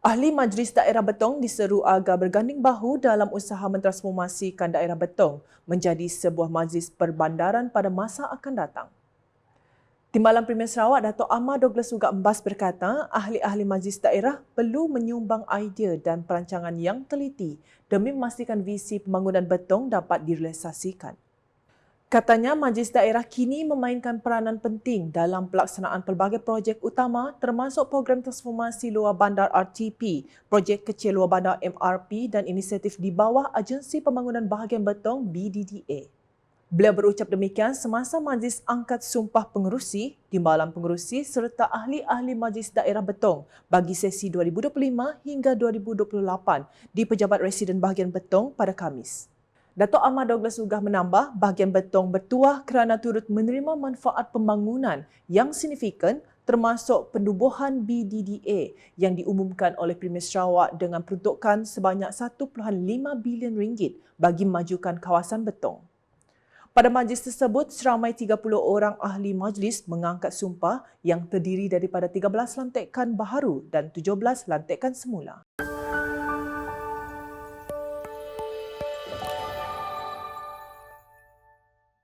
Ahli Majlis Daerah Betong diseru agar berganding bahu dalam usaha mentransformasikan daerah Betong menjadi sebuah majlis perbandaran pada masa akan datang. Timbalan Premier Sarawak Dato' Ahmad Douglas Ugak Mbas berkata, ahli-ahli majlis daerah perlu menyumbang idea dan perancangan yang teliti demi memastikan visi pembangunan Betong dapat direalisasikan. Katanya majlis daerah kini memainkan peranan penting dalam pelaksanaan pelbagai projek utama termasuk program transformasi luar bandar RTP, projek kecil luar bandar MRP dan inisiatif di bawah Agensi Pembangunan Bahagian Betong BDDA. Beliau berucap demikian semasa majlis angkat sumpah pengerusi, timbalan pengerusi serta ahli-ahli majlis daerah Betong bagi sesi 2025 hingga 2028 di Pejabat Residen Bahagian Betong pada Kamis. Dato' Ahmad Douglas Ugah menambah bahagian Betong bertuah kerana turut menerima manfaat pembangunan yang signifikan termasuk pendubuhan BDDA yang diumumkan oleh Premier Sarawak dengan peruntukan sebanyak 1.5 bilion ringgit bagi memajukan kawasan Betong. Pada majlis tersebut, seramai 30 orang ahli majlis mengangkat sumpah yang terdiri daripada 13 lantikan baharu dan 17 lantikan semula.